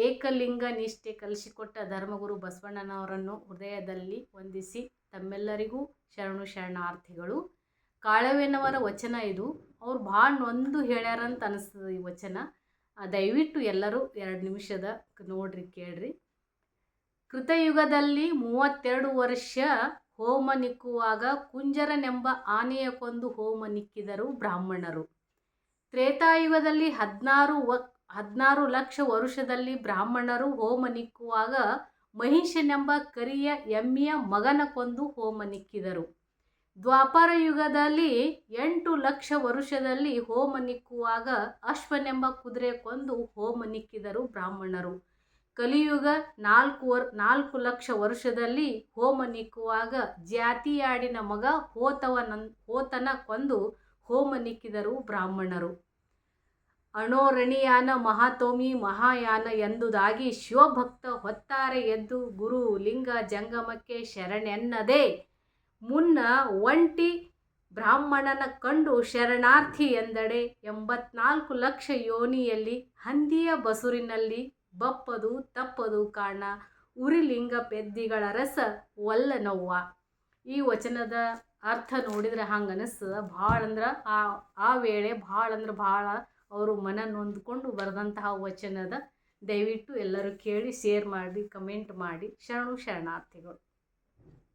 ಏಕಲಿಂಗ ನಿಷ್ಠೆ ಕಲಿಸಿಕೊಟ್ಟ ಧರ್ಮಗುರು ಬಸವಣ್ಣನವರನ್ನು ಹೃದಯದಲ್ಲಿ ವಂದಿಸಿ ತಮ್ಮೆಲ್ಲರಿಗೂ ಶರಣು ಶರಣಾರ್ಥಿಗಳು. ಕಾಳವೇನವರ ವಚನ ಇದು. ಅವ್ರು ಭಾಳ ನೊಂದು ಹೇಳ್ಯಾರಂತ ಅನಿಸ್ತದೆ ಈ ವಚನ. ದಯವಿಟ್ಟು ಎಲ್ಲರೂ ಎರಡು ನಿಮಿಷದ ನೋಡ್ರಿ ಕೇಳ್ರಿ. ಕೃತಯುಗದಲ್ಲಿ ಮೂವತ್ತೆರಡು ವರ್ಷ ಹೋಮ ನಿಕ್ಕುವಾಗ ಕುಂಜರನೆಂಬ ಆನೆಯ ಕೊಂದು ಹೋಮ ನಿಕ್ಕಿದರು ಬ್ರಾಹ್ಮಣರು. ತ್ರೇತಾಯುಗದಲ್ಲಿ ಹದಿನಾರು ವ ಹದಿನಾರು ಲಕ್ಷ ವರುಷದಲ್ಲಿ ಬ್ರಾಹ್ಮಣರು ಹೋಮನಿಕ್ಕುವಾಗ ಮಹಿಷನೆಂಬ ಕರಿಯ ಎಮ್ಮೆಯ ಮಗನ ಕೊಂದು ಹೋಮನಿಕ್ಕಿದರು. ದ್ವಾಪರ ಯುಗದಲ್ಲಿ ಎಂಟು ಲಕ್ಷ ವರುಷದಲ್ಲಿ ಹೋಮ ನಿಕ್ಕುವಾಗ ಅಶ್ವನೆಂಬ ಕುದುರೆ ಕೊಂದು ಹೋಮ ನಿಕ್ಕಿದರು ಬ್ರಾಹ್ಮಣರು. ಕಲಿಯುಗ ನಾಲ್ಕು ವರ್, ನಾಲ್ಕು ಲಕ್ಷ ವರುಷದಲ್ಲಿ ಹೋಮ ನಿಕ್ಕುವಾಗ ಜಾತಿಯಾಡಿನ ಮಗ ಹೋತವನ ಹೋತನ ಕೊಂದು ಹೋಮನಿಕ್ಕಿದರು ಬ್ರಾಹ್ಮಣರು. ಅಣೋರಣಿಯಾನ ಮಹಾತೋಮಿ ಮಹಾಯಾನ ಎಂದುದಾಗಿ ಶಿವಭಕ್ತ ಹೊತ್ತಾರೆ ಎದ್ದು ಗುರು ಲಿಂಗ ಜಂಗಮಕ್ಕೆ ಶರಣೆನ್ನದೆ. ಮುನ್ನ ಒಂಟಿ ಬ್ರಾಹ್ಮಣನ ಕಂಡು ಶರಣಾರ್ಥಿ ಎಂದಡೆ. ಎಂಬತ್ನಾಲ್ಕು ಲಕ್ಷ ಯೋನಿಯಲ್ಲಿ ಹಂದಿಯ ಬಸುರಿನಲ್ಲಿ ಬಪ್ಪದು ತಪ್ಪದು ಕಾಣ. ಉರಿಲಿಂಗ ಪೆದ್ದಿಗಳ ರಸ ಒಲ್ಲ ನೋವ್ವ. ಈ ವಚನದ ಅರ್ಥ ನೋಡಿದ್ರೆ ಹಂಗೆ ಭಾಳ ಅಂದ್ರೆ ಆ ಆ ವೇಳೆ ಭಾಳ ಅಂದ್ರೆ ಭಾಳ ಅವರು ಮನ ನೊಂದ್ಕೊಂಡು ಬರೆದಂತಹ ವಚನದ ದಯವಿಟ್ಟು ಎಲ್ಲರೂ ಕೇಳಿ ಶೇರ್ ಮಾಡಿ ಕಮೆಂಟ್ ಮಾಡಿ. ಶರಣು ಶರಣಾರ್ಥಿಗಳು.